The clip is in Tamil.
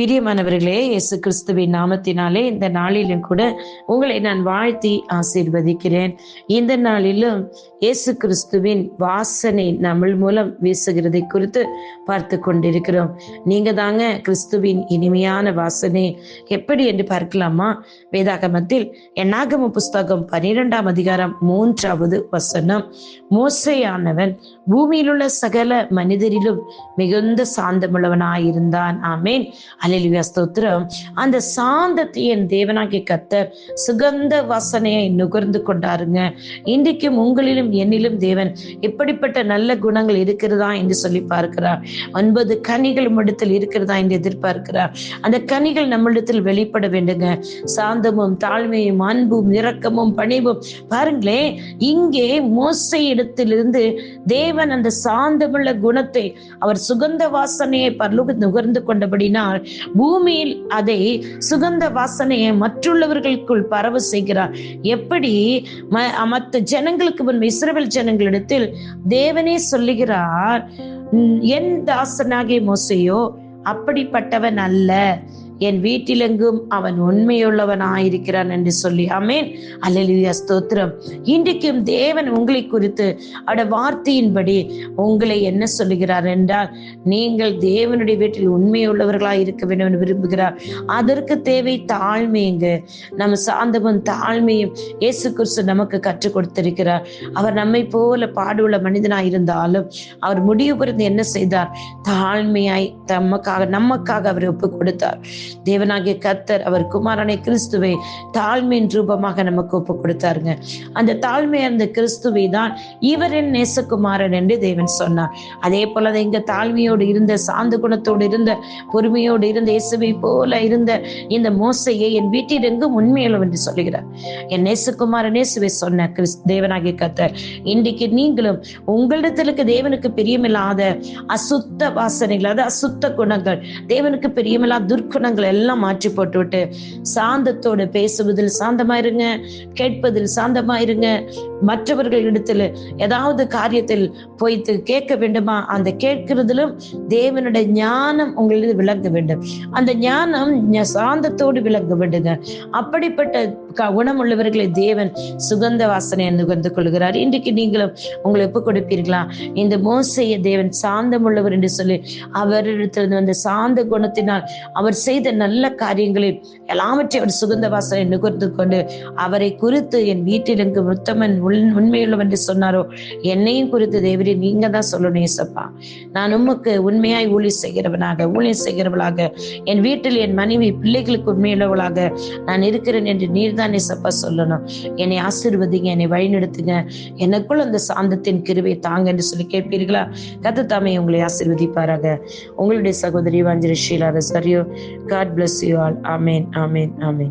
பிரியமானவர்களே இயேசு கிறிஸ்துவின் நாமத்தினாலே இந்த நாளிலும் கூட உங்களை நான் வாழ்த்தி ஆசீர்வதிக்கிறேன். இந்த நாளிலும் இயேசு கிறிஸ்துவின் வாசனை நம்ம மூலம் வீசுகிறதை குறித்து பார்த்து கொண்டிருக்கிறோம். நீங்க தாங்க கிறிஸ்துவின் இனிமையான வாசனை எப்படி என்று பார்க்கலாமா? வேதாகமத்தில் எண்ணாகம புஸ்தகம் பனிரெண்டாம் அதிகாரம் மூன்றாவது வசனம். மோசையானவன் பூமியில் உள்ள சகல மனிதரிலும் மிகுந்த சாந்தமுள்ளவனாயிருந்தான். ஆமேன். அலிலுயா ஸ்தோத்திரம். அந்த சாந்தத்தை என் தேவனாகிய கத்தர் சுகந்த வாசனையை நுகர்ந்து கொண்டாருங்க. இன்றைக்கும் உங்களிலும் என்னிலும் தேவன் எப்படிப்பட்ட நல்ல குணங்கள் இருக்கிறதா என்று சொல்லி பார்க்கிறார். ஒன்பது கனிகள் இடத்தில் இருக்கிறதா என்று எதிர்பார்க்கிறார். அந்த கனிகள் நம்மளிடத்தில் வெளிப்பட வேண்டுங்க. சாந்தமும் தாழ்மையும் அன்பும் இரக்கமும் பணிவும். பாருங்களேன் இங்கே மோசை இடத்திலிருந்து தேவன் அந்த சாந்தமுள்ள குணத்தை அவர் சுகந்த வாசனையை பரலோக நுகர்ந்து கொண்டபடினால் பூமியில் அதை சுகந்த வாசனையை மற்றுள்ளவர்களுக்குள் பரவ செய்கிறார். எப்படி? ம- மற்ற ஜனங்களுக்கு முன் இஸ்ரவேல் ஜனங்களிடத்தில் தேவனே சொல்லுகிறார் "உம், என் தாசனாகிய மோசையோ அப்படிப்பட்டவன் அல்ல. என் வீட்டிலெங்கும் அவன் உண்மையுள்ளவனாயிருக்கிறான் என்று சொல்லி அமேன் அல்லேலூயா ஸ்தோத்திரம். இன்றைக்கும் தேவன் உங்களை குறித்து அவட வார்த்தையின்படி உங்களை என்ன சொல்லுகிறார் என்றால் நீங்கள் தேவனுடைய வீட்டில் உண்மையுள்ளவர்களாக இருக்க வேண்டும் என்று விரும்புகிறார். அதற்கு தேவை தாழ்மைங்க நம்ம சாந்தமும் தாழ்மையும் இயேசு கிறிஸ்து நமக்கு கற்றுக் கொடுத்திருக்கிறார். அவர் நம்மை போல பாடுள்ள மனிதனாக இருந்தாலும் அவர் முடிவு பிறந்து என்ன செய்தார்? தாழ்மையாய் தமக்காக நமக்காக அவர் ஒப்பு கொடுத்தார். தேவனாகிய கர்த்தர் அவர் குமாரனை கிறிஸ்துவை தாழ்மையின் ரூபமாக நமக்கு ஒப்பு கொடுத்தாருங்க அந்த தாழ்மை அந்த கிறிஸ்துவை தான் இவரின் நேசகுமாரன் என்று தேவன் சொன்னார். அதே போல தான் இங்க தாழ்மையோடு இருந்த சாந்த குணத்தோடு இருந்த பொறுமையோடு இருந்த இயேசுவை போல இருந்த இந்த மோசையை என் வீட்டில் உண்மையுள்ள என்று சொல்லுகிறார். என் நேசகுமாரன் இயேசுவை சொன்ன கிறிஸ் தேவனாகிய கர்த்தர் இன்றைக்கு நீங்களும் உங்களிடத்திற்கு தேவனுக்கு பிரியமில்லாத அசுத்த வாசனைகள் அதாவது அசுத்த குணங்கள் தேவனுக்கு பிரியமில்லாத துர்க்குணங்கள் எல்லாம் மாற்றி போட்டுவிட்டு சாந்தத்தோடு பேசுவதில் சாந்தமாயிருங்க கேட்பதில் சாந்தமாயிருங்க மற்றவர்களிடத்தில் ஏதாவது காரியத்தில் போய்த்து கேட்க வேண்டுமா? அந்த கேட்கிறதிலும் தேவனுடைய ஞானம் உங்களிடம் விளங்க வேண்டும். அந்த ஞானம் சாந்தத்தோடு விளங்க வேண்டுங்க. அப்படிப்பட்ட க- குணமுள்ளவர்களை தேவன் சுகந்த வாசனை நுகர்ந்து கொள்கிறார். இன்றைக்கு நீங்களும் உங்களை ஒப்பு கொடுப்பீர்களா? இந்த மோசைய தேவன் சாந்தம் உள்ளவர் என்று சொல்லி அவரிடத்திலிருந்து வந்த சாந்த குணத்தினால் அவர் செய்த நல்ல காரியங்களில் எல்லாவற்றையும் அவர் சுகந்த வாசனை நுகர்ந்து கொண்டு அவரை குறித்து என் வீட்டில் எங்கு உத்தமன் உண்மையுள்ளவன் என்று சொன்னாரோ? என்னையும் குறித்து தேவரே நீங்க தான் சொல்லணும் ஏசப்பா. நான் உமக்கு உண்மையாய் ஊழி செய்கிறவனாக ஊழியம் செய்கிறவளாக என் வீட்டில் என் மனைவி பிள்ளைகளுக்கு உண்மையுள்ளவளாக நான் இருக்கிறேன் என்று நீர் தான் ஏசப்பா சொல்லணும். என்னை ஆசீர்வதிங்க என்னை வழிநடத்துங்க. எனக்குள் அந்த சாந்தத்தின் கிருவை தாங்க என்று சொல்லி கேட்பீர்களா? கத்து தாமே உங்களை ஆசீர்வதிப்பாராக. உங்களுடைய சகோதரி Vanjiri Sheela Rosario God bless you all amen amen amen